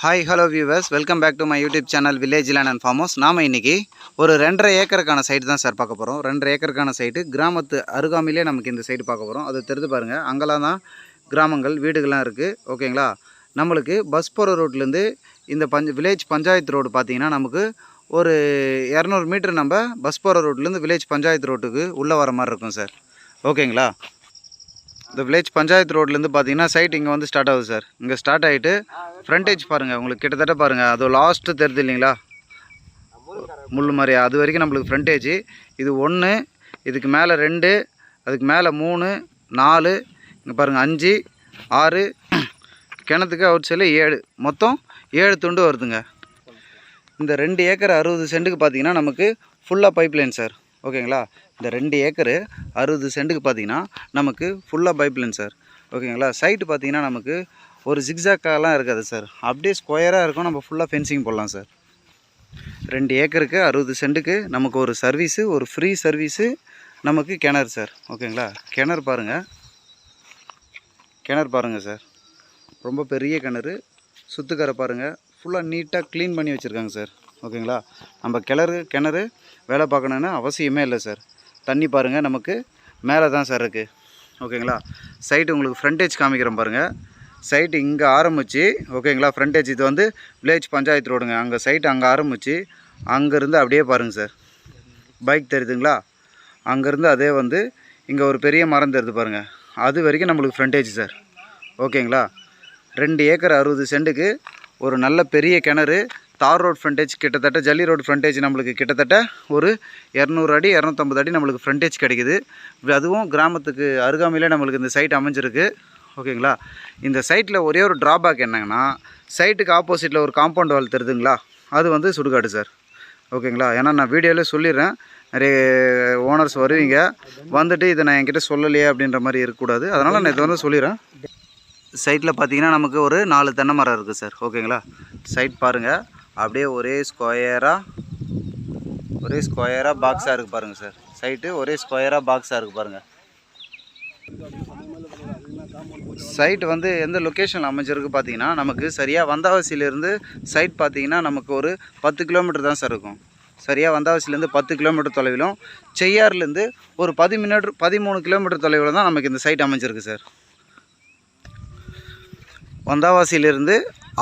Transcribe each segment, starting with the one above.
Hi hello viewers welcome back to my YouTube channel village land and farmers நாம் இன்றைக்கி ஒரு ரெண்டரை ஏக்கருக்கான site தான் சார் பார்க்க போகிறோம் ரெண்டரை ஏக்கருக்கான சைட்டு கிராமத்து அருகாமையிலே நமக்கு இந்த சைடு பார்க்க போகிறோம் அதை தெரிந்து பாருங்கள் அங்கெல்லாம் தான் கிராமங்கள் வீடுகள்லாம் இருக்குது ஓகேங்களா நம்மளுக்கு பஸ் போகிற ரோட்லேருந்து இந்த பஞ்ச் வில்லேஜ் பஞ்சாயத்து ரோடு பார்த்தீங்கன்னா நமக்கு ஒரு இரநூறு மீட்டர் நம்ம பஸ் போகிற ரோட்லேருந்து வில்லேஜ் பஞ்சாயத்து ரோட்டுக்கு உள்ளே வர மாதிரி இருக்கும் சார் ஓகேங்களா இந்த வில்லேஜ் பஞ்சாயத்து ரோட்லேருந்து பார்த்தீங்கன்னா சைட் இங்கே வந்து ஸ்டார்ட் ஆகுது சார் இங்கே ஸ்டார்ட் ஆகிட்டு ஃப்ரண்டேஜ் பாருங்கள் உங்களுக்கு கிட்டத்தட்ட பாருங்கள் அது லாஸ்ட்டு தெரியுது இல்லைங்களா? முள் மாதிரி அது வரைக்கும் நம்மளுக்கு ஃப்ரண்டேஜ் இது ஒன்று இதுக்கு மேலே ரெண்டு அதுக்கு மேலே மூணு நாலு இங்கே பாருங்கள் அஞ்சு ஆறு கிணத்துக்கு அவுட் சைடில் ஏழு. மொத்தம் ஏழு துண்டு வருதுங்க. இந்த ரெண்டு ஏக்கர் அறுபது சென்ட்டுக்கு பார்த்தீங்கன்னா நமக்கு ஃபுல்லாக பைப் லைன் சார் ஓகேங்களா? இந்த ரெண்டு ஏக்கரு அறுபது சென்ட்டுக்கு பார்த்தீங்கன்னா நமக்கு ஃபுல்லாக பைப்லைன் சார் ஓகேங்களா? சைட்டு பார்த்தீங்கன்னா நமக்கு ஒரு ஜிக்ஸாக்காலாம் இருக்காது சார் அப்படியே ஸ்கொயராக இருக்கும். நம்ம ஃபுல்லாக ஃபென்சிங் போடலாம் சார் ரெண்டு ஏக்கருக்கு அறுபது சென்ட்டுக்கு நமக்கு ஒரு சர்வீஸு ஒரு ஃப்ரீ சர்வீஸு நமக்கு கிணறு சார் ஓகேங்களா? கிணறு பாருங்கள் கிணறு பாருங்கள் சார் ரொம்ப பெரிய கிணறு. சுத்துக்கரை பாருங்கள் ஃபுல்லாக நீட்டாக க்ளீன் பண்ணி வச்சுருக்காங்க சார் ஓகேங்களா? நம்ம கிணறு கிணறு வேலை பார்க்கணுன்னு அவசியமே இல்லை சார். தண்ணி பாருங்கள் நமக்கு மேலே தான் சார் இருக்குது ஓகேங்களா? சைட்டு உங்களுக்கு ஃப்ரண்டேஜ் காமிக்கிறேன் பாருங்கள் சைட்டு இங்கே ஆரம்பித்து ஓகேங்களா? ஃப்ரண்டேஜ் இது வந்து வில்லேஜ் பஞ்சாயத்து ரோடுங்க அங்கே சைட்டு அங்கே ஆரம்பித்து அங்கேருந்து அப்படியே பாருங்கள் சார். பைக் தெரியுதுங்களா? அங்கேருந்து அதே வந்து இங்கே ஒரு பெரிய மரம் தெரியுது பாருங்கள் அது வரைக்கும் நம்மளுக்கு ஃப்ரண்டேஜ் சார். ஓகேங்களா? ரெண்டு ஏக்கர் அறுபது சென்ட்டுக்கு ஒரு நல்ல பெரிய கிணறு தார் ரோட் ஃப்ரண்டேஜ் கிட்டத்தட்ட ஜல்லி ரோடு ஃப்ரண்டேஜ் நம்மளுக்கு கிட்டத்தட்ட ஒரு இரநூறு அடி இரநூத்தம்பது அடி நம்மளுக்கு ஃப்ரண்டேஜ் கிடைக்குது. அதுவும் கிராமத்துக்கு அருகாமையிலே நம்மளுக்கு இந்த சைட் அமைஞ்சிருக்கு. ஓகேங்களா? இந்த சைட்டில் ஒரே ஒரு ட்ராபேக் என்னங்கன்னா சைட்டுக்கு ஆப்போசிட்டில் ஒரு காம்பவுண்ட் வால் தருதுங்களா அது வந்து சுடுகாடு சார். ஓகேங்களா? ஏன்னா நான் வீடியோவில் சொல்லிடுறேன். நிறைய ஓனர்ஸ் வருவீங்க. வந்துட்டு இதை நான் என்கிட்ட சொல்லலையே அப்படின்ற மாதிரி இருக்கக்கூடாது. அதனால் நான் இதை வந்து சொல்லிடுறேன். சைட்டில் பார்த்தீங்கன்னா நமக்கு ஒரு நாலு தென்னை மரம் இருக்குது சார். ஓகேங்களா? சைட் பாருங்கள் அப்படியே ஒரே ஸ்கொயராக ஒரே ஸ்கொயராக பாக்ஸாக இருக்குது பாருங்கள் சார் சைட்டு ஒரே ஸ்கொயராக பாக்ஸாக இருக்குது பாருங்கள் சைட் வந்து எந்த லொக்கேஷனில் அமைஞ்சிருக்கு பார்த்தீங்கன்னா நமக்கு சரியாக வந்தாவசியிலேருந்து சைட் பார்த்தீங்கன்னா நமக்கு ஒரு பத்து கிலோமீட்டர் தான் சார் இருக்கும். சரியாக வந்தாவாசிலேருந்து பத்து கிலோமீட்டர் தொலைவிலும் செய்யாறுலேருந்து ஒரு பதிமூணு பதிமூணு கிலோமீட்டர் தொலைவில் தான் நமக்கு இந்த சைட் அமைஞ்சிருக்கு சார் வந்தாவாசியிலிருந்து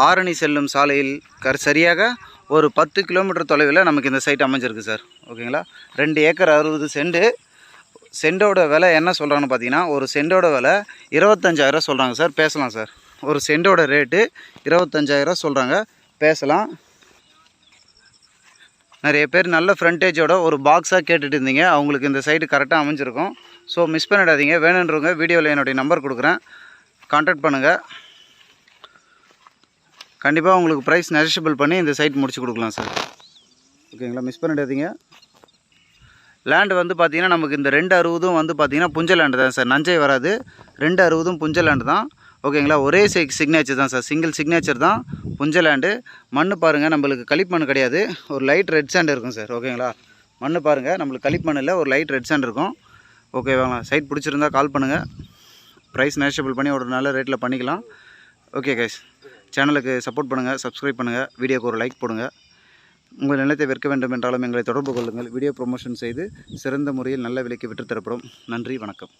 ஆரணி செல்லும் சாலையில் கர் சரியாக ஒரு பத்து கிலோமீட்டர் தொலைவில் நமக்கு இந்த சைட் அமைஞ்சிருக்கு சார். ஓகேங்களா? ரெண்டு ஏக்கர் அறுபது செண்டு. செண்டோட விலை என்ன சொல்கிறாங்கன்னு பார்த்தீங்கன்னா ஒரு செண்டோட விலை இருபத்தஞ்சாயிரம் சொல்கிறாங்க சார். பேசலாம் சார். ஒரு செண்டோட ரேட்டு இருபத்தஞ்சாயிரம் சொல்கிறாங்க பேசலாம். நிறைய பேர் நல்ல ஃப்ரண்டேஜோட ஒரு பாக்ஸாக கேட்டுட்டு இருந்தீங்க. அவங்களுக்கு இந்த சைடு கரெக்டாக அமைஞ்சிருக்கும். ஸோ மிஸ் பண்ணிடாதீங்க. வேணுன்றவங்க வீடியோவில் என்னுடைய நம்பர் கொடுக்குறேன். கான்டாக்ட் பண்ணுங்கள் கண்டிப்பாக உங்களுக்கு ப்ரைஸ் நெரிஷபிள் பண்ணி இந்த சைட் முடிச்சு கொடுக்கலாம் சார் ஓகேங்களா மிஸ் பண்ணிடாதீங்க. லேண்டு வந்து பார்த்தீங்கன்னா நமக்கு இந்த ரெண்டு அறுபதும் வந்து பார்த்தீங்கன்னா புஞ்ச லேண்டு தான் சார் நஞ்சை வராது. ரெண்டு அறுபதும் புஞ்ச லேண்டு தான். ஓகேங்களா ஒரே சிக் சிக்னேச்சர் தான் சார் சிங்கிள் சிக்னேச்சர் தான் புஞ்ச லேண்டு மண் பாருங்கள் நம்மளுக்கு களிமண் கிடையாது. ஒரு லைட் ரெட் சாண்ட் இருக்கும் சார் ஓகேங்களா மண் பாருங்கள் நம்மளுக்கு களிமண் இல்லை ஒரு லைட் ரெட் சாண்ட் இருக்கும். ஓகேவாங்களா சைட் பிடிச்சிருந்தா கால் பண்ணுங்கள் ப்ரைஸ் நேஷபிள் பண்ணி ஒரு நல்ல ரேட்டில் பண்ணிக்கலாம். ஓகே கைஸ் சேனலுக்கு சப்போர்ட் பண்ணுங்கள் சப்ஸ்கிரைப் பண்ணுங்கள் வீடியோக்கு ஒரு லைக் போடுங்கள் உங்கள் நிலத்தை விற்க வேண்டும் என்றாலும் எங்களை தொடர்பு கொள்ளுங்கள். வீடியோ ப்ரொமோஷன் செய்து சிறந்த முறையில் நல்ல விலைக்கு விற்றுத்தரப்படும். நன்றி வணக்கம்.